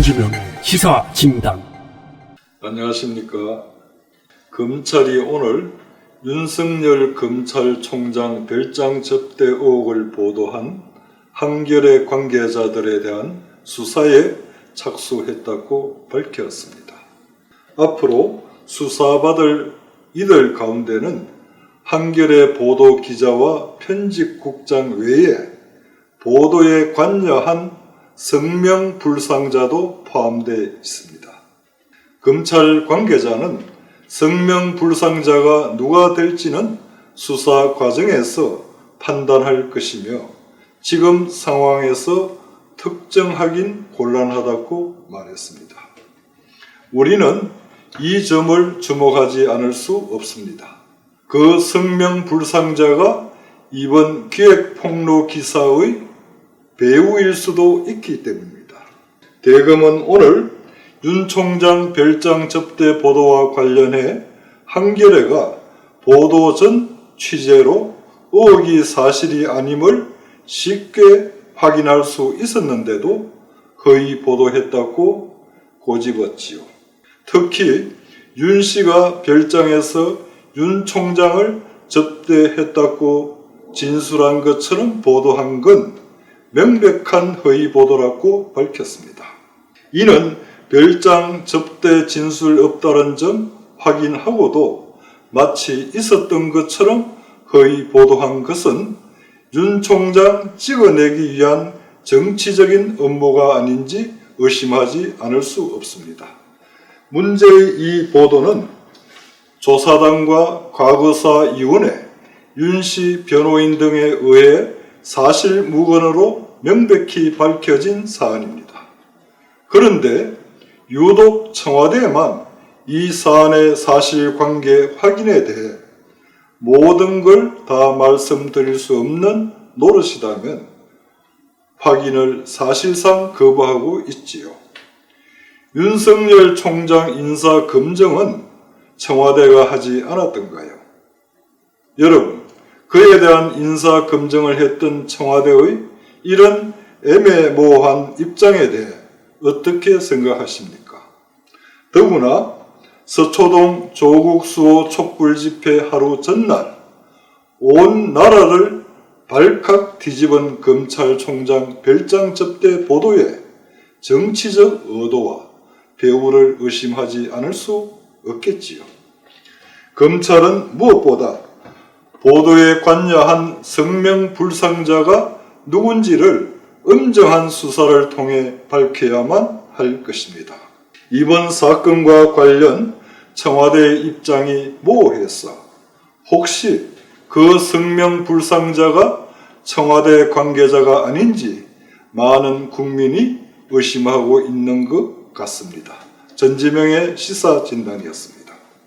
전주명의 시사 진단. 안녕하십니까. 검찰이 오늘 윤석열 검찰총장 별장 접대 의혹을 보도한 한겨레 관계자들에 대한 수사에 착수했다고 밝혔습니다. 앞으로 수사받을 이들 가운데는 한겨레 보도 기자와 편집국장 외에 보도에 관여한 성명 불상자도 포함되어 있습니다. 검찰 관계자는 성명 불상자가 누가 될지는 수사 과정에서 판단할 것이며 지금 상황에서 특정하긴 곤란하다고 말했습니다. 우리는 이 점을 주목하지 않을 수 없습니다. 그 성명 불상자가 이번 기획 폭로 기사의 배우일 수도 있기 때문입니다. 대검은 오늘 윤 총장 별장 접대 보도와 관련해 한겨레가 보도 전 취재로 의혹이 사실이 아님을 쉽게 확인할 수 있었는데도 거의 보도했다고 고집었지요. 특히 윤 씨가 별장에서 윤 총장을 접대했다고 진술한 것처럼 보도한 건 명백한 허위 보도라고 밝혔습니다. 이는 별장 접대 진술 없다는 점 확인하고도 마치 있었던 것처럼 허위 보도한 것은 윤 총장 찍어내기 위한 정치적인 업무가 아닌지 의심하지 않을 수 없습니다. 문제의 이 보도는 조사단과 과거사위원회, 윤 씨 변호인 등에 의해 사실 무근으로 명백히 밝혀진 사안입니다. 그런데 유독 청와대에만 이 사안의 사실관계 확인에 대해 모든 걸 다 말씀드릴 수 없는 노릇이라면 확인을 사실상 거부하고 있지요. 윤석열 총장 인사 검증은 청와대가 하지 않았던가요? 여러분, 그에 대한 인사 검증을 했던 청와대의 이런 애매모호한 입장에 대해 어떻게 생각하십니까? 더구나 서초동 조국 수호 촛불 집회 하루 전날 온 나라를 발칵 뒤집은 검찰총장 별장 접대 보도에 정치적 의도와 배후를 의심하지 않을 수 없겠지요. 검찰은 무엇보다 보도에 관여한 성명 불상자가 누군지를 엄정한 수사를 통해 밝혀야만 할 것입니다. 이번 사건과 관련 청와대의 입장이 모호해서 혹시 그 성명 불상자가 청와대 관계자가 아닌지 많은 국민이 의심하고 있는 것 같습니다. 전지명의 시사 진단이었습니다.